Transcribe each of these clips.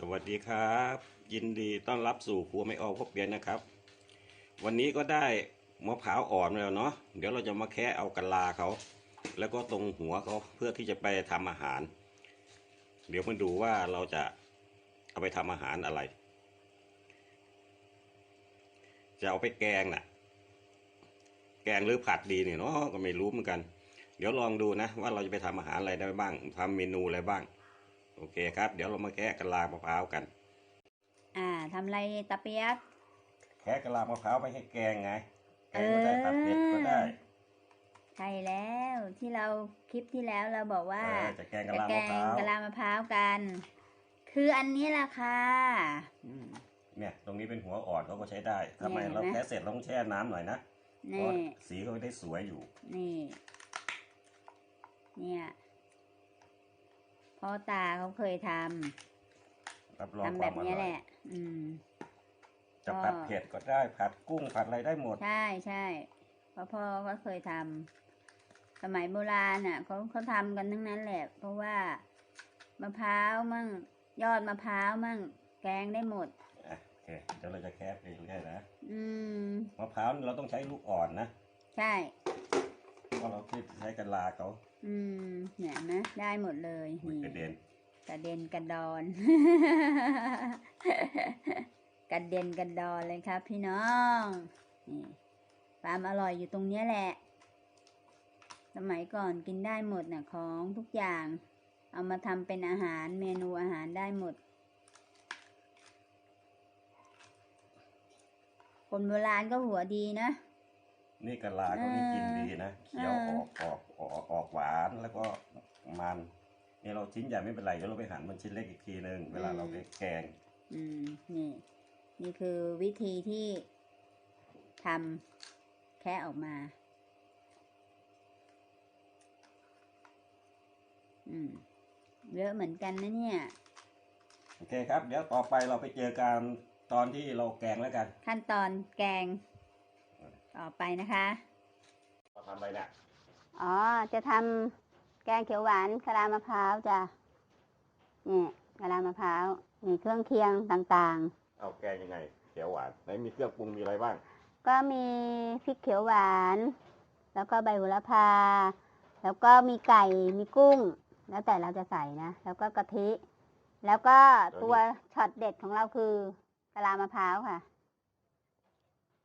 สวัสดีครับ ยินดีต้อนรับสู่ครัวไม่ออกพบเบียนนะครับ วันนี้ก็ได้มะพร้าวอ่อนแล้วเนาะเดี๋ยวเราจะมาแค่เอากะลาเขา แล้วก็ตรงหัวเขาเพื่อที่จะไปทำอาหาร เดี๋ยวมาดูว่าเราจะเอาไปทำอาหารอะไร จะเอาไปแกงน่ะ แกงหรือผัดดีเนี่ยเนาะก็ไม่รู้เหมือนกัน เดี๋ยวลองดูนะ ว่าเราจะไปทำอาหารอะไรได้บ้างทำเมนูอะไรบ้าง โอเคครับ เดี๋ยวเรามาแกะกะลามะพร้าวกัน อ่าทำอะไรตะเปียกแคะกะลามะพร้าวไปให้แกงไงแกงก็ได้ผัดเผ็ดก็ได้ใช่แล้วที่เราคลิปที่แล้วเราบอกว่าเออจะแกงกะจะลาแกมะพงร้าวกะลามะพร้าวกัน คืออันนี้แหละค่ะอืมเนี่ย ตรงนี้เป็นหัวอ่อนเขาก็ใช้ได้ทำไมเนี่ยเห็นไหมเราแคะเสร็จเราต้องแช่น้ำหน่อยนะเพนี่ราะสีเขาได้สวยอยู่ นี่ เนี่ย พ่อตาเขาเคยทรับรำองทำคแบวามบอเนี้ยร่แหอยละ อืม จะผัดเผ็ดก็ได้ผัดกุ้งผัดอะไรได้หมด ใช่ใช่เพราะพ่อก็เคยทำสมัยโบราณอะเขาเขาทำกันทั้งนั้นแหละ เพราะว่ามะพร้าวมั่งยอดมะพร้าวมั่งแกงได้หมด อะโอเคเดี๋ยวเราจะแคะไปเรื่อยๆนะอืม มะพร้าวเราต้องใช้ลูกอ่อนนะใช่ เพราะเราที่ใช้กะลาเขา อืมเนี่ยเห็นะได้หมดเลยอุ๊ยนี่กระเด็นกระเด็นกระดอน กระเด็นกระดอนเลยครับ พี่น้องนี่ความอร่อยอยู่ตรงเนี้ยแหละ สมัยก่อนกินได้หมดน่ะของทุกอย่าง เอามาทำเป็นอาหารเมนูอาหารได้หมด คนโบราณก็หัวดีนะ นี่กะลาเขานี่กินดีนะเคี้ยวเออออกออกออกออกหวานแล้วก็มันนี่เราชิ้นใหญ่ไม่เป็นไรเดี๋ยวเราไปหั่นมันชิ้นเล็กอีกทีนึงเวลาเราไปแกง อืมนี่ นี่คือวิธีที่ทำแค่ออกมา อืมเยอะเหมือนกันนะเนี่ย โอเคครับ เดี๋ยวต่อไปเราไปเจอกันตอนที่เราแกงแล้วกัน ขั้นตอนแกง ต่อไปนะคะเราทำอะไรเนี่ยอ๋อ จะทำแกงเขียวหวานกะลามะพร้าวจ้ะนี่กะลามะพร้าวมีเครื่องเคียงต่างเอาแกงยังไงเขียวหวานไหนมีเครื่องปรุงมีอะไรบ้างๆ ก็มีพริกเขียวหวาน แล้วก็ใบโหระพา แล้วก็มีไก่มีกุ้ง แล้วแต่เราจะใส่นะ แล้วก็กะทิ แล้วก็ตัวช็อตเด็ดของเราคือกะลามะพร้าวค่ะ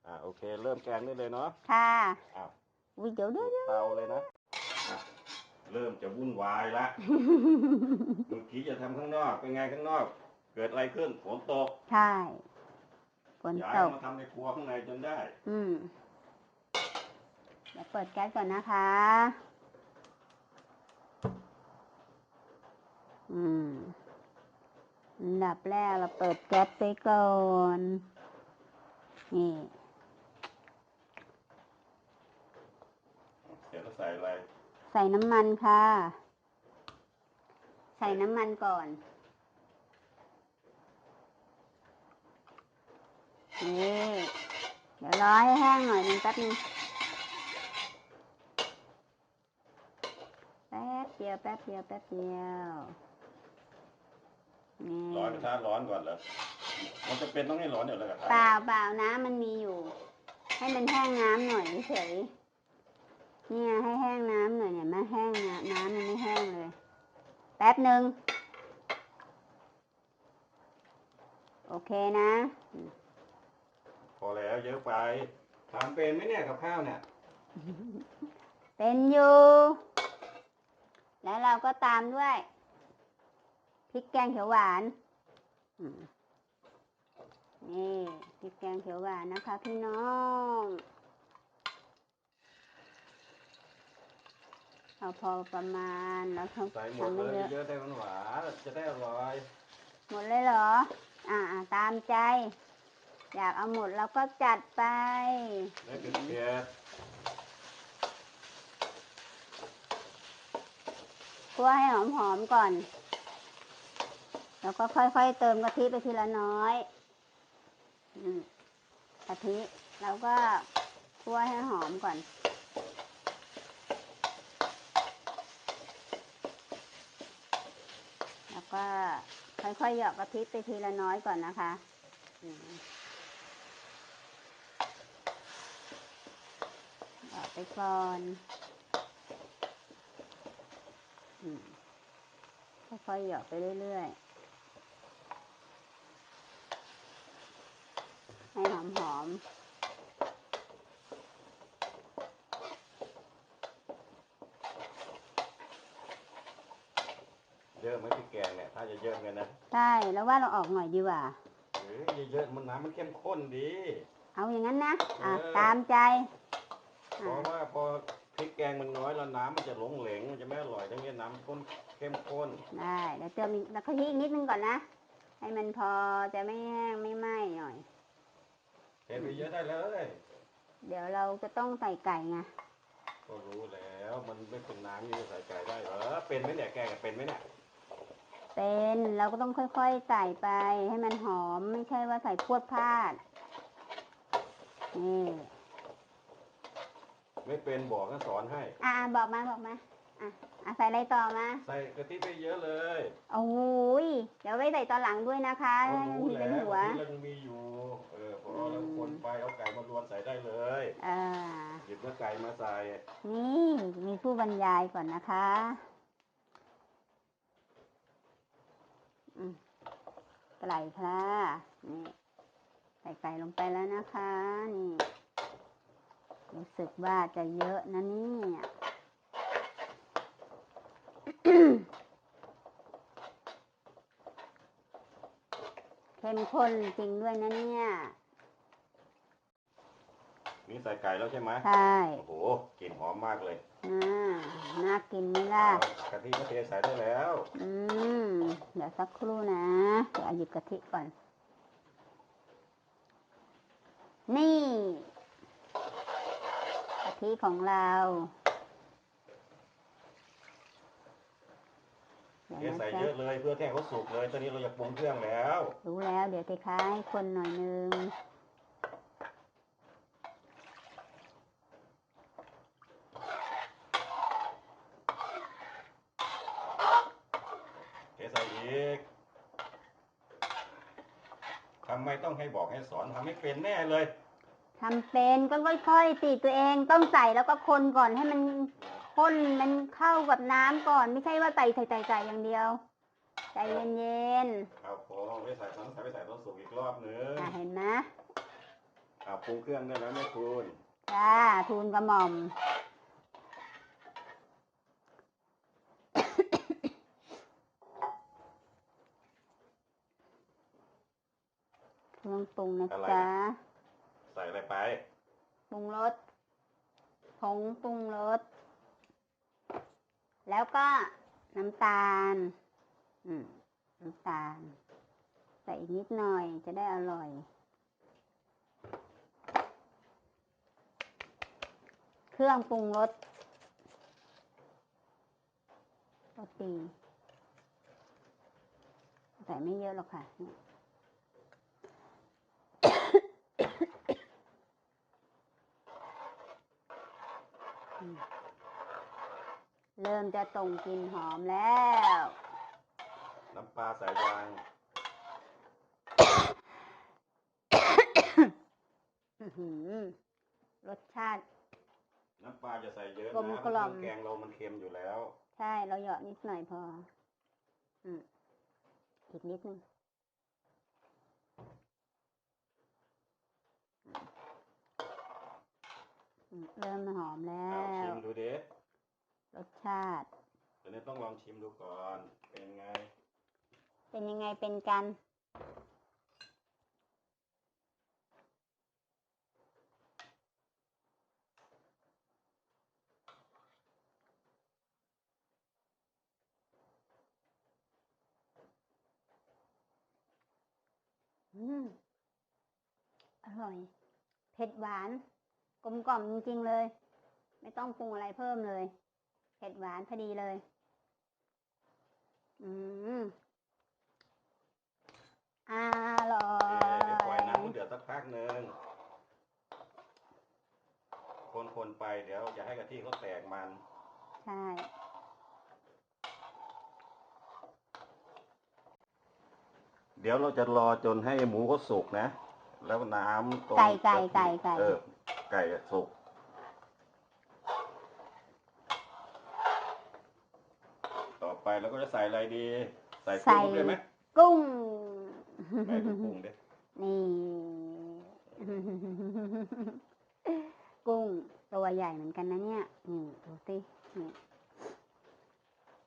อ่าโอเค เริ่มแกงได้เลยเนาะค่ะอ้าววิเดี๋ยวเดี๋ยวเดี๋ยวเตาเลยนะอะเริ่มจะวุ่นวายละเมื่อกี้จะทำข้างนอกเป็นไงข้างนอก เกิดอะไรขึ้นฝนตกใช่ฝนย้ายตก มาทำในครัวข้างในจนได้ อืม เดี๋ยวเปิดแก๊สก่อนนะคะ อืมอันดับแรกเราเปิดแก๊สไปก่อน นี่ เดี๋ยวเราใส่อะไร ใส่น้ำมันค่ะ ใส่น้ำมันก่อนนี่เดี๋ยวรอให้แห้งหน่อยหนึงแป๊บนึงแป๊บเดียวแป๊บเดียวแป๊บเดียวนี่ร้อนกระทะร้อนก่อนเหรอมันจะเป็นต้องให้ร้อนเดี๋ยวแล้วกระทะเปล่าเปล่าน้ำมันมีอยู่ ให้มันแห้งน้ำหน่อยเฉย เนี่ยให้แห้งน้ำหน่อยเนี่ยมาแห้งน้ำน้ำมันไม่แห้งเลย แป๊บหนึ่งโอเคนะ พอแล้วเยอะไปทำเป็นไหมเนี่ยกับข้าวเนี่ย เป็นอยู่ แล้วเราก็ตามด้วยพริกแกงเขียวหวานอืมนี่พริกแกงเขียวหวานนะคะพี่น้อง เอาพอประมาณแล้วทำใส่หมดทำเลไม่ยเยอะเยอะได้หวานๆจะได้อร่อยหมดเลยเหรอ อ่าอ่าตามใจ อยากเอาหมดเราก็จัดไปแล้วเกลือคั่วให้หอมๆก่อน แล้วก็ค่อยๆเติมกะทิไปทีละน้อยอมกะทิ แล้วก็คั่วให้หอมก่อน แล้ว ก็ค่อยๆหยอกกะทิไปทีละน้อยก่อนนะคะหยอกไปก่อนอค่อยๆหยอกไปเรื่อยๆ ให้หอมๆ อะไหมพริกแกงเนี่ยถ้าจะเยอะเงินนะใช่แล้วว่าเราออกหน่อยดีกว่าเฮ้ยเยอะๆมันน้ำมันเข้มข้นดี เอาอย่างนั้นนะอะเออ ตามใจเพราะว่าพอพริกแกงมันน้อยแล้วน้ำมันจะหลงเหลงมันจะไม่อร่อยทั้งนี้น้ำข้นเข้มข้นได้เดี๋ยวเติมอีกแล้วก็ที่อีกนิดนึงก่อนนะ ให้มันพอจะไม่แห้งไม่ไหม้หน่อย เทไปเยอะได้เลยเดี๋ยวเราจะต้องใส่ไก่ไงก็รู้แล้วมันไม่เป็นน้ำนี่จะใส่ไก่ได้เหรอเป็นไหมเนี่ยแกงเป็นไหมเนี่ย เป็นเราก็ต้องค่อยๆใส่ไปให้มันหอมไม่ใช่ว่าใส่พรวดพลาดนี่ไม่เป็นบอกก็สอนให้ อะบอกมาบอกมาอะอะใส่อะไรต่อมา ใส่กะทิไปเยอะเลยโอ้ยเดี๋ยวไว้ใส่ตอนหลังด้วยนะคะก็ให้มันรู้มีแล้เป็นวหัวที่เรายังมีอยู่ เออพอเราคนไปเอาไก่มารวนใส่ได้เลยอ่าหยิบเนื้อไก่มาใส่นี่มีผู้บรรยายก่อนนะคะ อืมไก่ค่ะนี่ใส่ไก่ลงไปแล้วนะคะ นี่ รู้สึกว่าจะเยอะนะเนี่ยเข้มข้นจริงด้วยนะเนี่ย นี่ใส่ไก่แล้วใช่ไหมใช่ โอ้โหกลิ่นหอมมากเลยน่า น่ากินไหมล่ะเอากะทิก็เทใส่ได้แล้ว อืมเดี๋ยวสักครู่นะ เดี๋ยวเอาหยิบกะทิก่อน นี่กะทิของเราเดี๋ยวเทนะใส่จ๊ะเยอะเลยเพื่อแท้เขาสุกเลย ตอนนี้เราจะปรุงเครื่องแล้ว รู้แล้ว เดี๋ยวเทค้ายคนหน่อยนึง เทใส่อีกทำ ไมต้องให้บอกให้สอนทำไม่เป็นแน่เลยทำเป็นก็ค่อยๆสิตัวเองต้องใส่แล้วก็คนก่อนให้มันข้นมันเข้ากับน้ำก่อน ไม่ใช่ว่าใส่ใส่ใส่ใส่อย่างเดียวใจเย็นเอาพอไม่ใส่ตอนใส่ไม่ใส่ตอนสุกอีกรอบหนึงๆอะเห็นไหมเอาปรุงเครื่องได้แล้วแม่คุณจ้าทูลกระหม่อม เครื่องปรุงนะจ๊ะใส่อะไรไป ปรุงรส ผงปรุงรส แล้วก็น้ำตาล อืม น้ำตาล ใส่อีกนิดหน่อยจะได้อร่อย เครื่องปรุงรสรสดีใส่ไม่เยอะหรอกค่ะเนี่ยอืม เริ่มจะส่งกลิ่นหอมแล้ว น้ำปลาใส่ยาง อื้อหือรสชาติ น้ำปลาจะใส่เยอะกลมนะกล่อมเครื่องแกงเรามันเค็มอยู่แล้ว ใช่เราเหยาะนิดหน่อยพอ อืมอีกนิดนึงอืม เริ่มหอมแล้เอาชิวมดูดิรสชาติ ตอนนี้ต้องลองชิมดูก่อน เป็นไง เป็นยังไงเป็นกัน อืม อร่อย เผ็ดหวาน กลมกล่อมจริงๆเลย ไม่ต้องปรุงอะไรเพิ่มเลย เผ็ดหวานพอดีเลย อืมอร่อเดี๋ยวปล่อยยน้ำมันเดือดสักพักหนึ่งคนๆไปเดี๋ยวอย่าให้กะทิเขาแตกมัน ใช่เดี๋ยวเราจะรอจนให้หมูเขาสุกนะ แล้วน้ำตรงไก่ไก่ไก่ไก่เออ ไก่สุกต่อไปเราก็จะใส่อะไรดี ใส่กุ้งด้วยไหมกุ้งใส่กุ้งด้วยนี่ กุ้งตัวใหญ่เหมือนกันนะเนี่ย นี่ดูสินี่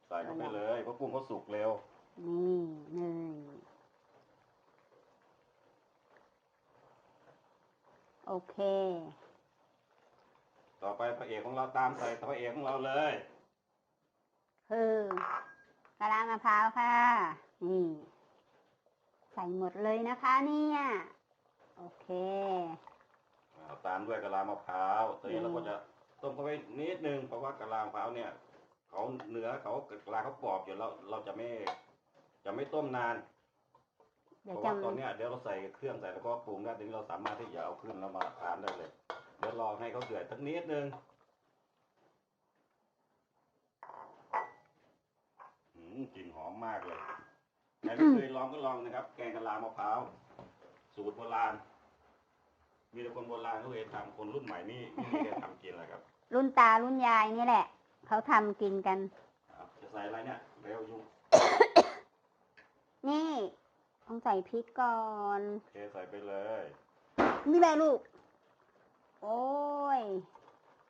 ใส่เข้าไปเลยเพราะกุ้งเขาสุกเร็ว นี่นี่โอเค ต่อไปพระเอกของเราตามใส่พระเอกของเราเลยคือกะลามะพร้าวค่ะ นี่ ใส่หมดเลยนะคะเนี่ย โอเคเอาตามด้วยกะลามะพร้าวตอนนี้เราก็จะต้มเข้าไปนิดนึงเพราะว่ากะลามะพร้าวเนี่ยเขาเนื้อเขากะลาเขากรอบอยู่เราเราจะไม่ จะไม่ต้มนานเดี๋เพยวราะจะว่าตอนเนี้ยเดี๋ยวเราใส่เครื่องใส่แล้วก็ปรุงได้ทีนี้เราสามารถที่จะเอาขึ้นแล้วมาทานได้เลยเดี๋ยวรอให้เขาเดือดสักนิดนึงอืมกลิ่นหอมมากเลยใครไม่เคยลองก็ลองนะครับ แกงกะลามะพร้าว สูตรโบราณ มีแต่คนโบราณเขาเคยทำคนรุ่นใหม่นี่ไม่มีใครทำกินเลยครับ รุ่นตารุ่นยายนี่แหละ เขาทำกินกันอะจะใส่อะไรเนี่ยเร็วยุงนี่ ต้องใส่พริกก่อนเทใส่ไปเลย นี่แม่ลูก โอ้ย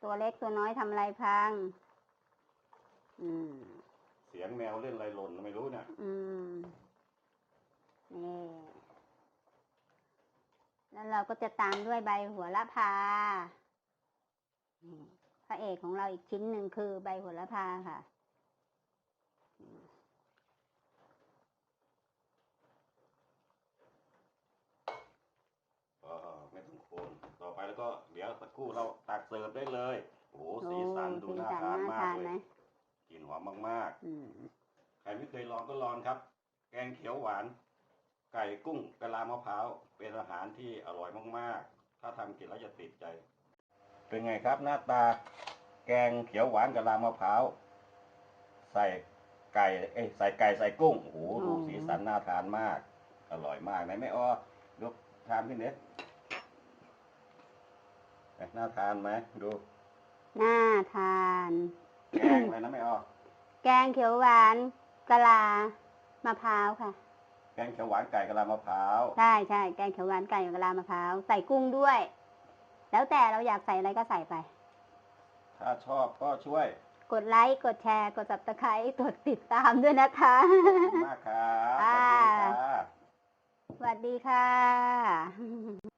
ตัวเล็กตัวน้อยทำอะไรพัง อืม เสียงแมวเล่นอะไรหล่นไม่รู้เนี่ย อืม นี่ แล้วเราก็จะตามด้วยใบหัวละพานี่พระเอกของเราอีกชิ้นหนึ่งคือใบหัวละพาค่ะ เออไม่ต้องคน ต่อไปแล้วก็เดี๋ยวสัก ครู่เราตักเสิร์ฟได้เลยโอ้โหสีสันดูสีน่าสันทานน่ามาทากนเลไหมยกลิ่นหอมมากอืมๆใครไม่เคยลองก็ลองครับ แกงเขียวหวาน ไก่กุ้งกะลามะพร้าวเป็นอาหารที่อร่อยมากๆ ถ้าทำกินแล้วจะติดใจ เป็นไงครับหน้าตา แกงเขียวหวานกะลามะพร้าวใส่ไก่เอ้ยใส่ไก่ใส่กุ้งโอ้โหดูสีสันน่าทานมาก อร่อยมากไหนไม่อ้อยกทานขึ้นเน็ต น่าทานไหมดูน่าทาน แกงอะไรนะไม่อ้อแกงเขียวหวานกะลามะพร้าวค่ะ แกงเขียวหวานไก่กะลามะพร้าวใช่ใช่แกงเขียวหวานไก่กะลามะพร้าวใส่กุ้งด้วย แล้วแต่เราอยากใส่อะไรก็ใส่ไป ถ้าชอบก็ช่วย กดไลค์กดแชร์กด subscribe กดติดตามด้วยนะคะขอบคุณมากครับสวัสดีค่ะสวัสดีค่ะ